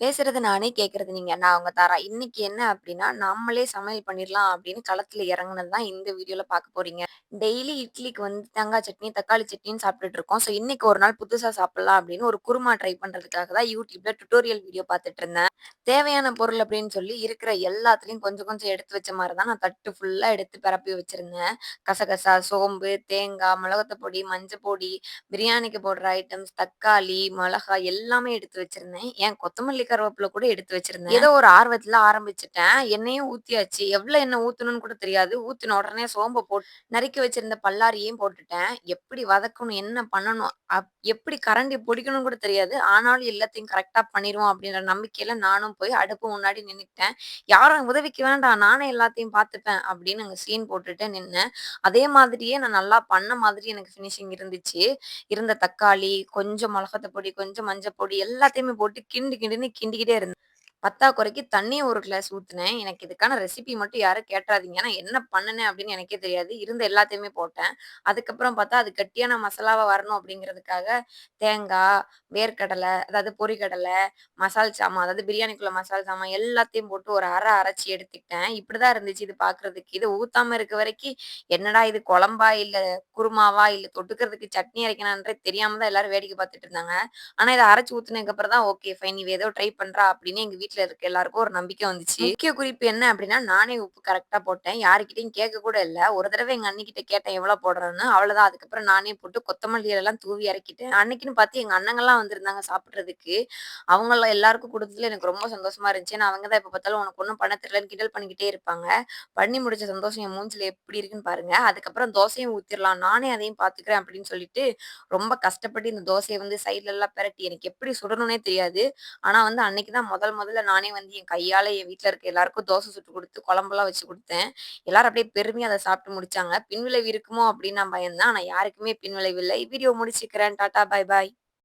பேசுறது நானே, கேட்கறது நீங்க. நான் அவங்க தாரா. இன்னைக்கு என்ன அப்படின்னா நம்மளே சமையல் பண்ணிடலாம் அப்படின்னு களத்துல இறங்குனது தான் இந்த வீடியோல பார்க்க போறீங்க. டெய்லி இட்லிக்கு வந்து தேங்காய் சட்னி, தக்காளி சட்னின்னு சாப்பிட்டுட்டு இருக்கோம். ஸோ இன்னைக்கு ஒரு நாள் புதுசா சாப்பிடலாம் அப்படின்னு ஒரு குருமா ட்ரை பண்றதுக்காக தான் யூடியூப்ல டுட்டோரியல் வீடியோ பார்த்துட்டு இருந்தேன். தேவையான பொருள் அப்படின்னு சொல்லி இருக்கிற எல்லாத்துலயும் கொஞ்சம் கொஞ்சம் எடுத்து வச்ச மாதிரி தான் நான் தட்டு ஃபுல்லா எடுத்து பரப்பி வச்சிருந்தேன். கசகசா, சோம்பு, தேங்காய், மிளகத்தை பொடி, மஞ்சள் பொடி, பிரியாணிக்கு போடுற ஐட்டம்ஸ், தக்காளி, மிளகாய் எல்லாமே எடுத்து வச்சிருந்தேன். ஏன் கொத்தமல்லி கருவேப்பில கூட எடுத்து வச்சிருந்தேன். ஏதோ ஒரு ஆர்வத்துல ஆரம்பிச்சுட்டேன். எண்ணெயும் ஊத்தியாச்சு. எவ்வளவு எண்ணெய் ஊத்தணும்னு கூட தெரியாது. ஊத்தின உடனே சோம்ப போட்டு நறுக்கி வச்சிருந்த பல்லாரியும் போட்டுட்டேன். எப்படி வதக்கணும், என்ன பண்ணணும், எப்படி கரண்டி பிடிக்கணும் கூட தெரியாது. ஆனாலும் எல்லாத்தையும் கரெக்டா பண்ணிருவோம் அப்படின்ற நம்பிக்கையில நானும் போய் அடுப்பு முன்னாடி நின்னுட்டேன் யாரும் உதவிக்கு வேண்டாம். நானே எல்லாத்தையும் பார்த்துப்பேன் அப்படின்னு அங்க சீன் போட்டுட்டு நின்னேன். அதே மாதிரியே நான் நல்லா பண்ண மாதிரி எனக்கு ஃபினிஷிங் இருந்துச்சு. இருந்த தக்காளி, கொஞ்சம் மிளகாத்தூள் பொடி, கொஞ்சம் மஞ்சள் பொடி எல்லாத்தையுமே போட்டு கிண்டு கிண்டுன்னு கிண்டிக்கிட்டே இருந்தேன். பத்தாக்குறைக்கு தண்ணி ஒரு கிளாஸ் ஊற்றினேன் எனக்கு இதுக்கான ரெசிபி மட்டும் யாரும் கேட்றாதீங்க. ஏன்னா என்ன பண்ணுனேன் அப்படின்னு எனக்கே தெரியாது. இருந்த எல்லாத்தையுமே போட்டேன். அதுக்கப்புறம் பார்த்தா அது கட்டியான மசாலாவா வரணும் அப்படிங்கிறதுக்காக தேங்காய், வேர்க்கடலை, அதாவது பொரிகடலை, மசால் சாமான், அதாவது பிரியாணிக்குள்ள மசால் சாமான் எல்லாத்தையும் போட்டு ஒரு அரை அரைச்சி எடுத்துக்கிட்டேன். இப்படிதான் இருந்துச்சு இது பார்க்கறதுக்கு. இது ஊத்தாம இருக்க வரைக்கும் என்னடா இது குழம்பா, இல்ல குருமாவா, இல்லை தொட்டுக்கிறதுக்கு சட்னி அரைக்கணான்றே தெரியாம தான் எல்லாரும் வேடிக்கை பார்த்துட்டு இருந்தாங்க. ஆனா இத அரைச்சி ஊத்துனதுக்கு அப்புறம் தான் ஓகே ஃபைன் இவ ஏதோ ட்ரை பண்றா அப்படின்னு எங்க வீட்ல இருக்க எல்லாருக்கும் ஒரு நம்பிக்கை வந்துச்சு. முக்கிய குறிப்பு என்ன அப்படின்னா, நானே உப்பு கரெக்ட்டா போட்டேன். யார்கிட்டயும் கேட்க கூட இல்ல. ஒரு தடவ எங்க அண்ணிகிட்ட கேட்டேன் எவ்வளோ போடுறன்னு. அவ்வளோதான். அதுக்கப்புறம் நானே போட்டு கொத்தமல்லி எல்லாம் தூவி இறக்கிட்டேன். அன்னைக்குன்னு பார்த்து எங்க அண்ணங்கலாம் வந்திருந்தாங்க சாப்பிடுறதுக்கு. அவங்கள எல்லாருக்கும் குடுத்ததுல எனக்கு ரொம்ப சந்தோஷமா இருந்துச்சு. ஏன்னா அவங்க தான் எப்ப பார்த்தாலும் உனக்கு ஒண்ணும் பண்ண தெரியலன்னு கிண்டல் பண்ணிக்கிட்டே இருப்பாங்க. பண்ணி முடிச்ச சந்தோஷம் என் மூஞ்சில எப்படி இருக்குன்னு பாருங்க. அதுக்கப்புறம் தோசையும் ஊத்திரலாம். நானே அதையும் பார்த்துக்கிறேன் அப்படின்னு சொல்லிட்டு, ரொம்ப கஷ்டப்பட்டு இந்த தோசைய வந்து சைட்லலாம் பெரட்டி எனக்கு எப்படி சுடணும்னே தெரியாது. ஆனா வந்து அன்னைக்கு தான் முதல் முதல்ல நானே வந்து என் கையால என் வீட்டில் இருக்க எல்லாருக்கும் தோசை சுட்டு கொடுத்து குழம்பெல்லாம் வச்சு கொடுத்தேன் எல்லாரும் அப்படியே பெருமையா அதை சாப்பிட்டு முடிச்சாங்க. பின்விளைவு இருக்குமோ அப்படின்னு நான் பயந்தேன். ஆனா யாருக்குமே பின்விளைவு இல்லை வீடியோ முடிச்சுக்கிறேன். டாடா, பாய் பாய்.